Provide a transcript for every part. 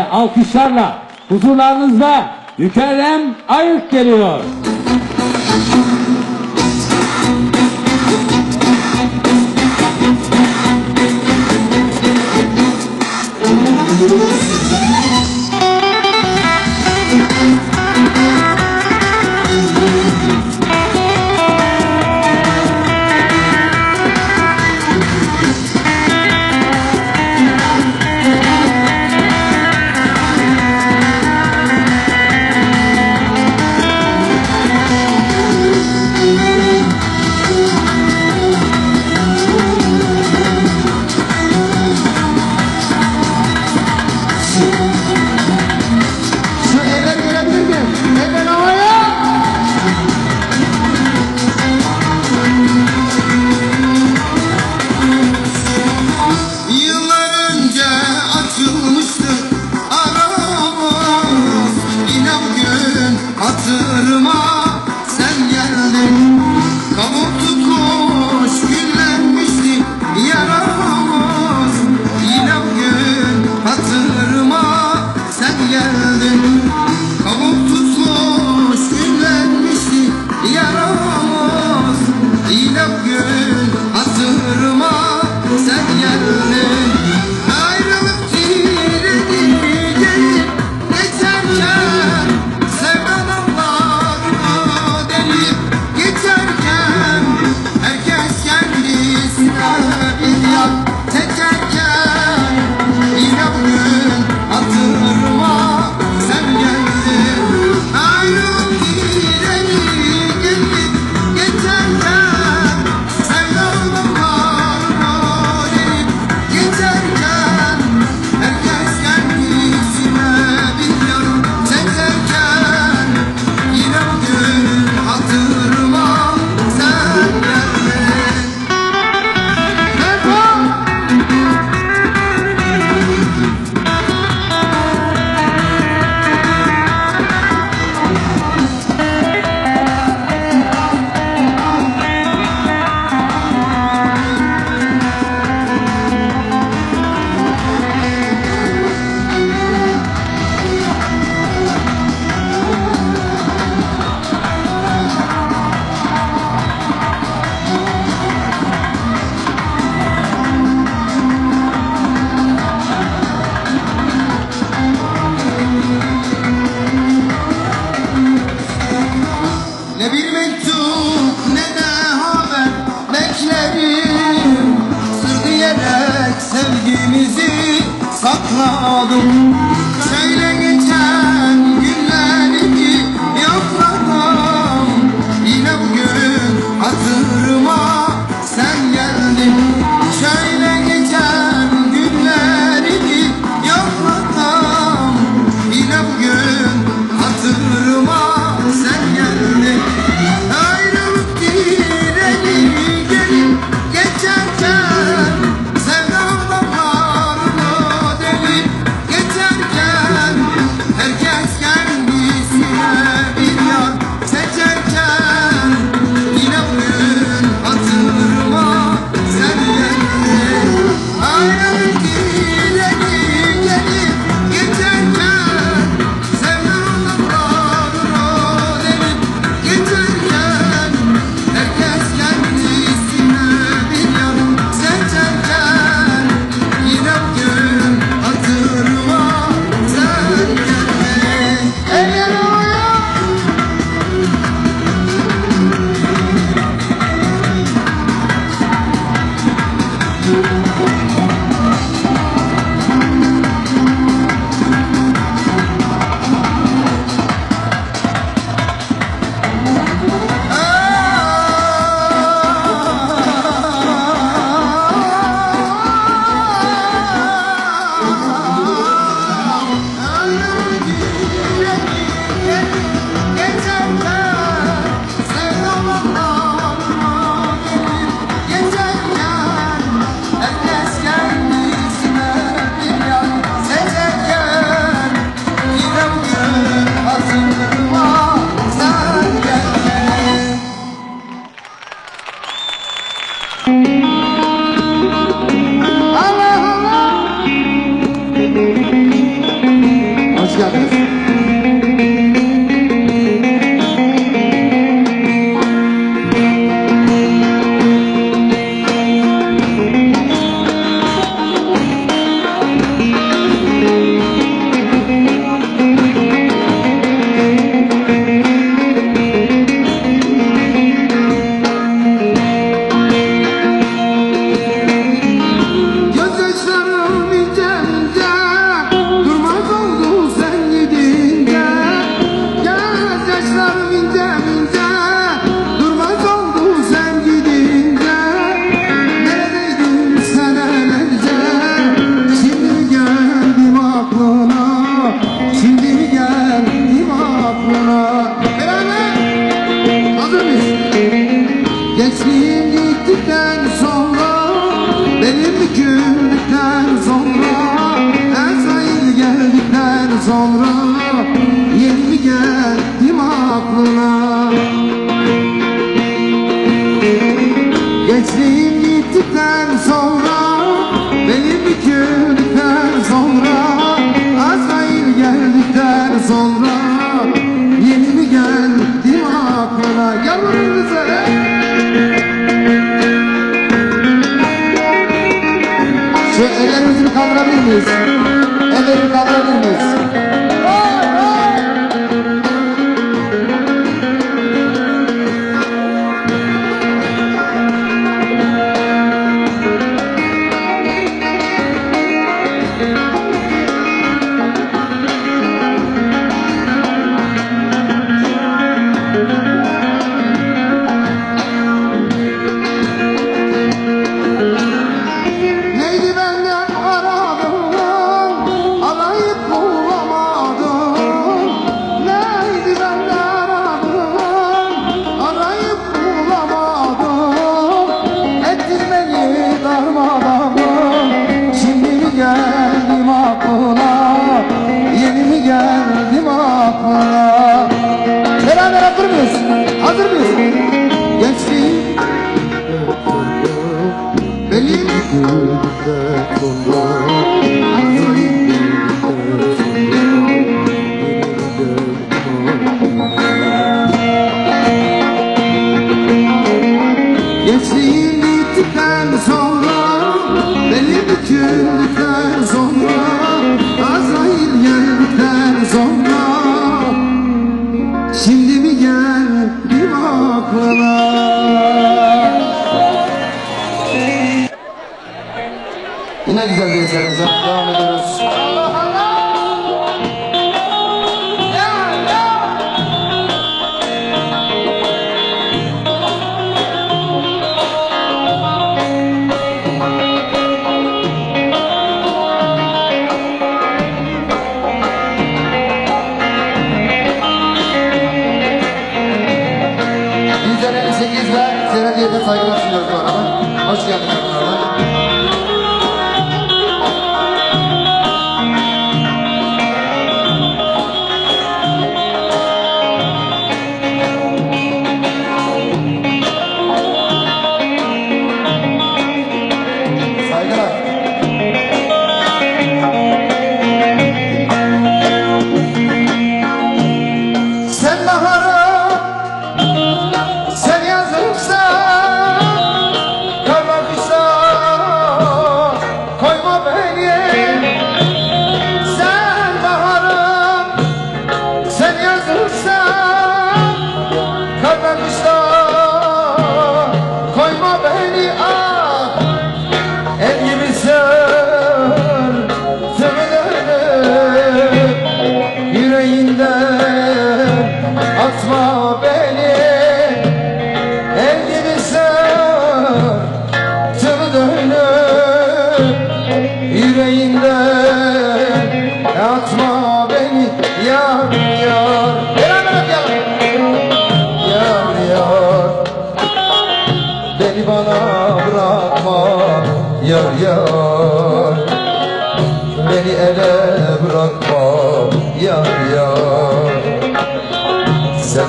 alkışlarla huzurlarınızda Mükerrem Ayık geliyor. Şu Yeah. Gençliğim gittikten sonra Benim büküldükten sonra Azrail geldikten sonra Yeni mi geldim aklına Yalvarırız hele Şu ellerimizi kaldırabilir miyiz? Ellerimizi kaldırabilir miyiz?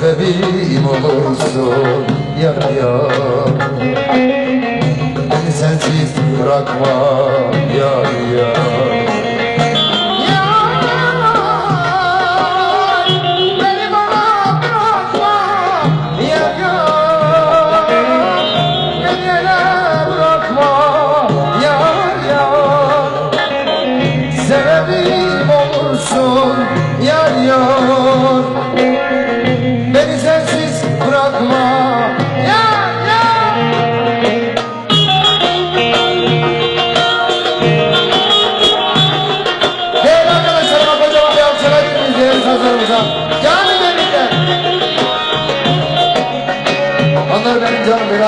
sebebim olursun yar yar. Beni sensiz bırakma yar yar.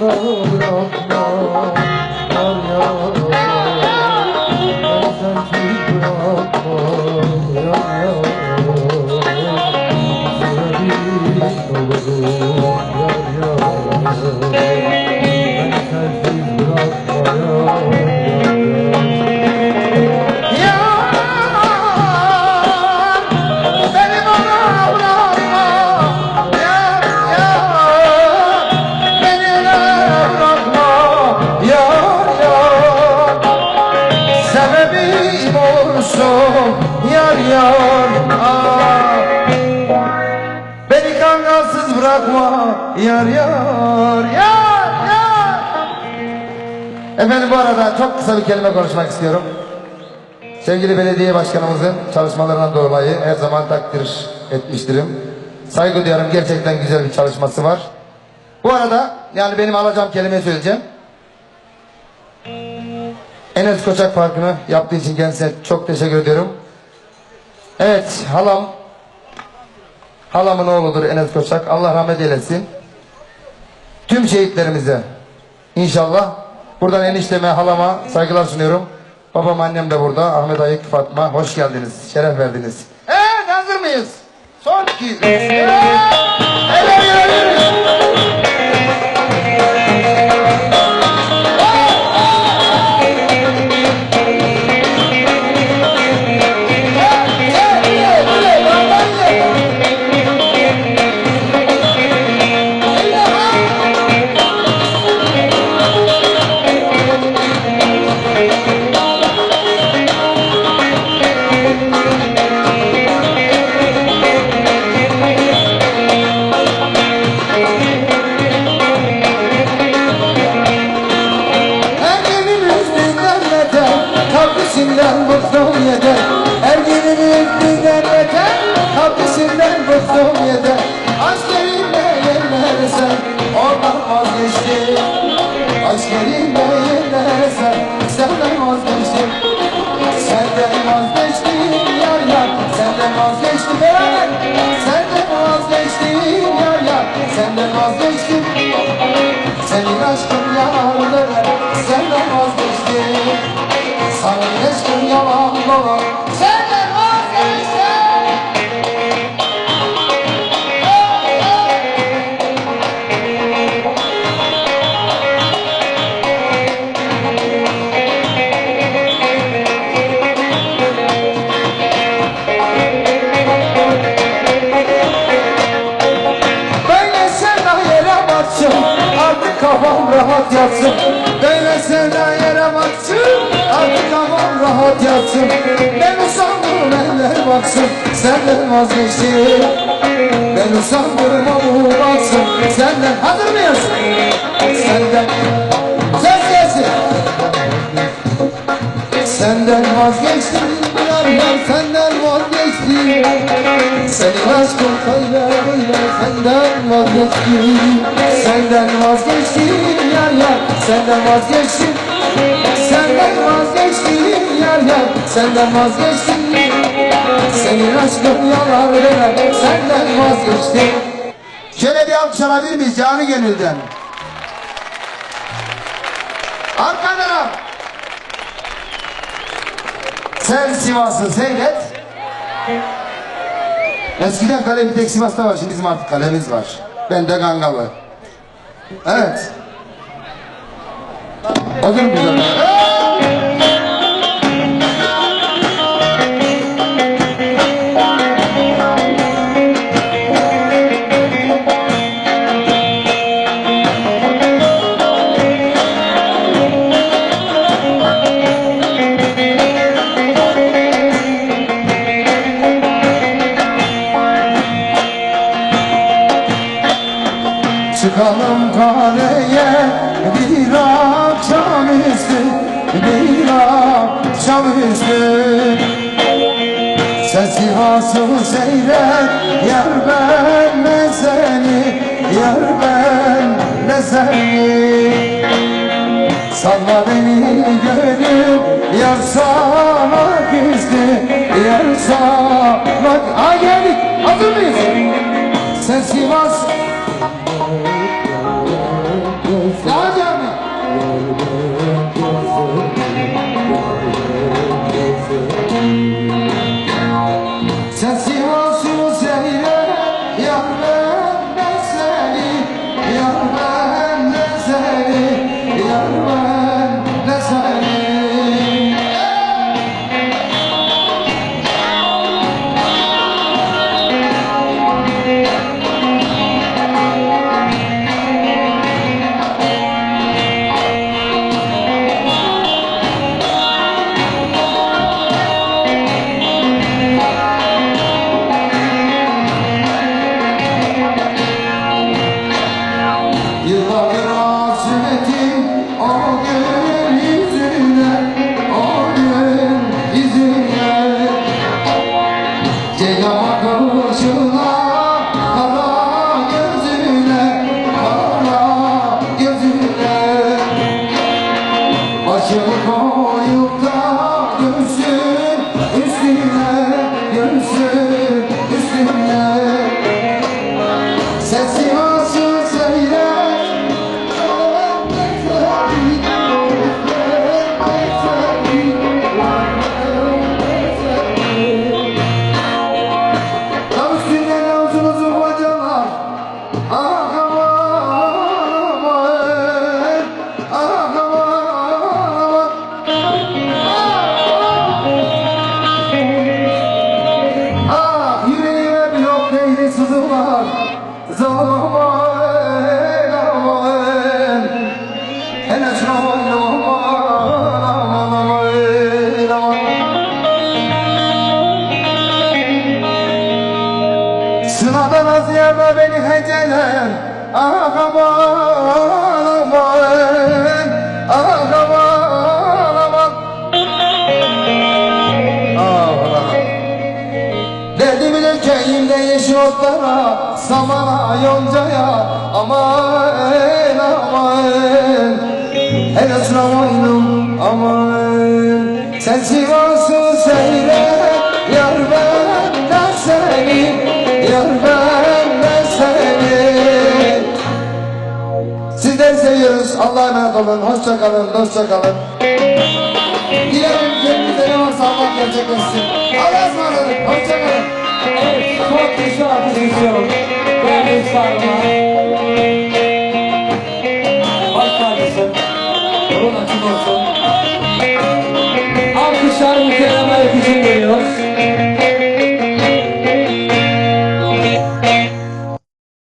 Beni Yar yar Yar yar Efendim bu arada çok kısa bir kelime konuşmak istiyorum. Sevgili belediye başkanımızın çalışmalarından dolayı her zaman takdir etmiştirim. Saygı duyarım. Gerçekten güzel bir çalışması var. Bu arada yani benim alacağım kelimeyi söyleyeceğim. Enes Koçak Parkı'nı yaptığı için kendisine çok teşekkür ediyorum. Evet halam halamın oğludur Enes Koçak. Allah rahmet eylesin. Tüm şehitlerimize inşallah buradan enişteme halama saygılar sunuyorum. Babam annem de burada. Ahmet Ayık Fatma hoş geldiniz. Şeref verdiniz. Evet hazır mıyız? Son iki. üç. Evet. Evet. Senden vazgeçtim senin aşkın yalanlı Senden vazgeçtim Sana aşkın yalan rahat yatsın. Böyle sevda yere batsın Artık kafam rahat yatsın. Ben usandım eller baksın. Senden vazgeçtim. Ben usandım ama baksın. Senden hazır mıyız? Senden Ses gelsin. Senden vazgeçtim yar yar senden aşkın böyle böyle senden vazgeçtim. Senden vazgeçtim yar yar senden vazgeçtim. Senden vazgeçtim Senden vazgeçtim. Senin aşkın yalan döner Senden vazgeçtim. Şöyle bir alkış alabilir miyiz? Canı gönülden? Arka. Sen Sivas'ı seyret. Eskiden kale bir tek Sivas'ta var. Şimdi bizim artık kalemiz var. Ben de Gangalı. Evet. Hazır mıyız? Yar sana küstü Yar sana Ha geldik hazır mıyız? Sen Sivas heceler Ah aman aman Ah aman Ah Derdimi dökeyim yeşil otlara Samana yoncaya Aman aman. Hele sıra boynum aman. Sen Sivas'ı Allah'a emanet olun. Hoşça kalın, dostça kalın. Dilerim gönlünüzde ne varsa Allah gerçekleşsin. Allah'a ısmarladık. Hoşça kalın. Çok teşekkür ederim. Beğendiğiniz sarma. Hoş geldin. Yolun açık olsun. Alkışlar mükemmel için geliyor.